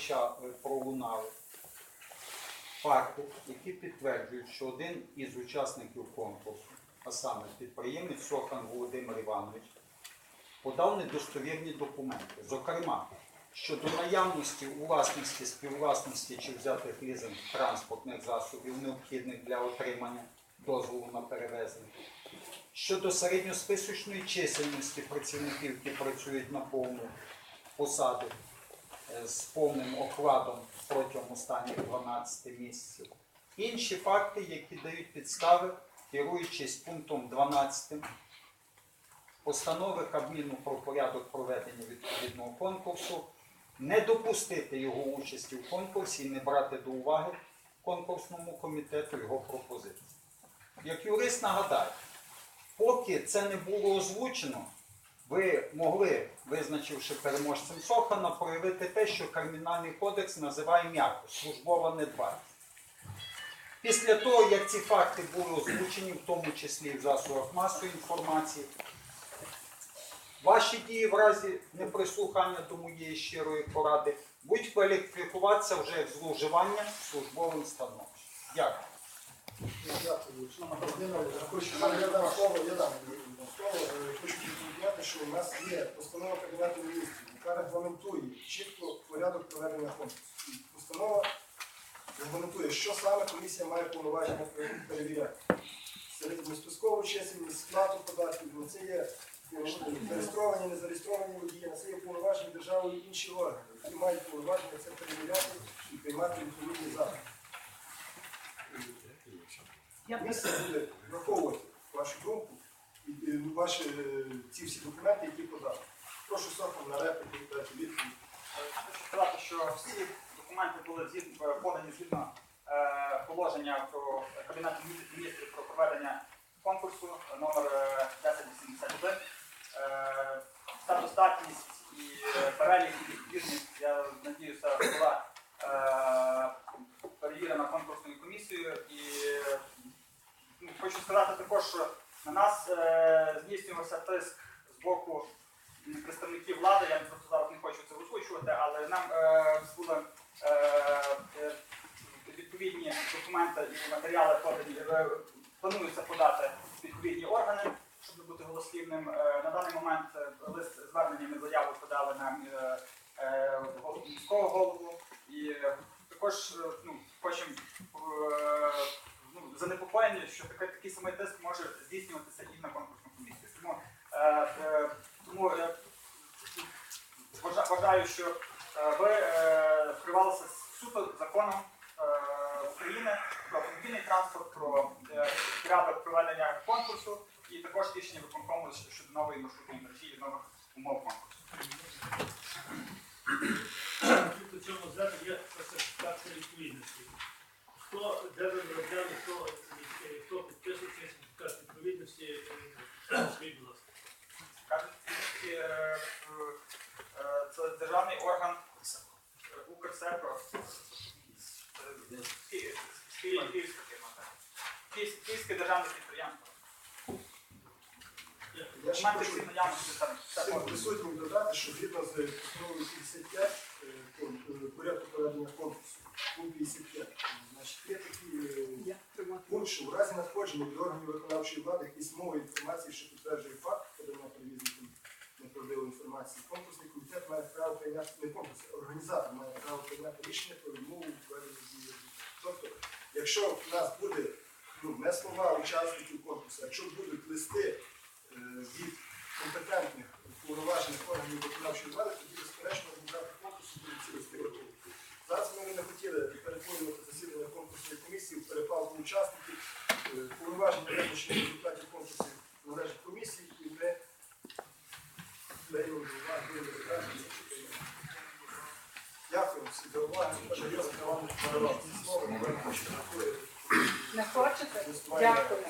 проча- пролунали факти, які підтверджують, що один із учасників конкурсу, а саме підприємець Сохан Володимир Іванович, подав недостовірні документи. Зокрема, щодо наявності у власності, співвласності чи взятих лізинг транспортних засобів, необхідних для отримання дозволу на перевезення, щодо середньосписочної чисельності працівників, які працюють на повну посаду е, з повним окладом протягом останніх 12 місяців. Інші факти, які дають підстави, керуючись пунктом 12 постанови Кабміну про порядок проведення відповідного конкурсу, не допустити його участі в конкурсі і не брати до уваги конкурсному комітету його пропозиції. Як юрист нагадаю, поки це не було озвучено, ви могли, визначивши переможцем Сохана, проявити те, що Кримінальний кодекс називає м'яко службова недбалість. Після того, як ці факти були озвучені, в тому числі в засобах масової інформації, ваші дії в разі неприслухання до моєї щирої поради будуть кваліфікуватися вже як зловживання службовим становищем. Дякую. Хочу. Е, що у нас є постанова Кабінету міністрів, яка регламентує чітко порядок проведення конкурсу. Постанова регламентує, що саме комісія має повноваження пере- перевіряти. Середньоспискову чисельність, сплату податків, ну, це є ну, зареєстровані, незареєстровані водії, на це є повноважені держави і інші органи, які мають повноваження це перевіряти і приймати відповідні заходи. Комісія буде враховувати вашу думку і і, ну, ваші е, ці всі документи, які подали. Прошу Сохом на репліку дати відповідь. Хочу сказати, що всі документи були згідно- подані згідно е, положення про Кабінету міністрів про проведення конкурсу номер е, 1081. Е, Та достатність і е, перелік і відповідність, я надіюся, була е, перевірена конкурсною комісією. Хочу сказати також, що на нас е, здійснювався тиск з боку представників влади, я просто зараз не хочу це озвучувати, але нам е, були е, е, відповідні документи і матеріали подані, е, планується подати відповідні органи, щоб не бути голослівним. Е, на даний момент е, лист звернення ми заяву подали на е, міського голову і також е, ну, хочемо е, ну, занепокоєні, що такий, самий тиск може здійснюватися і на конкурсну комісію. Тому, е, е, тому е, вважаю, що е, ви е, суто законом е, України про автомобільний транспорт, про е, проведення конкурсу і також рішення виконкому щодо нової маршрутної мережі і нових умов конкурсу. Так. Київське державне підприємство. Присутнім додати, що згідно з постановою 55 е, пункт, е, порядку проведення конкурсу, пункт 55, значить, є такий пункт, що в разі надходження від органів виконавчої влади письмової інформації, що підтверджує факт інформації, конкурсний комітет має право прийняти не конкурс, організатор має право прийняти рішення про відмову дії. Тобто, якщо в нас буде ну, не слова учасників конкурсу, якщо будуть листи е, від компетентних повноважених органів виконавчої влади, тоді безперечно результати конкурсу будуть ці листи готові. Зараз ми не хотіли перетворювати засідання конкурсної комісії в перепалку учасників. Е, Повноваження визначення результатів конкурсів належить комісії, і ми даємо до уваги будемо розглядати. Дякую всім за увагу. Бажаю вам надавати слово. Не хочете? Дякую.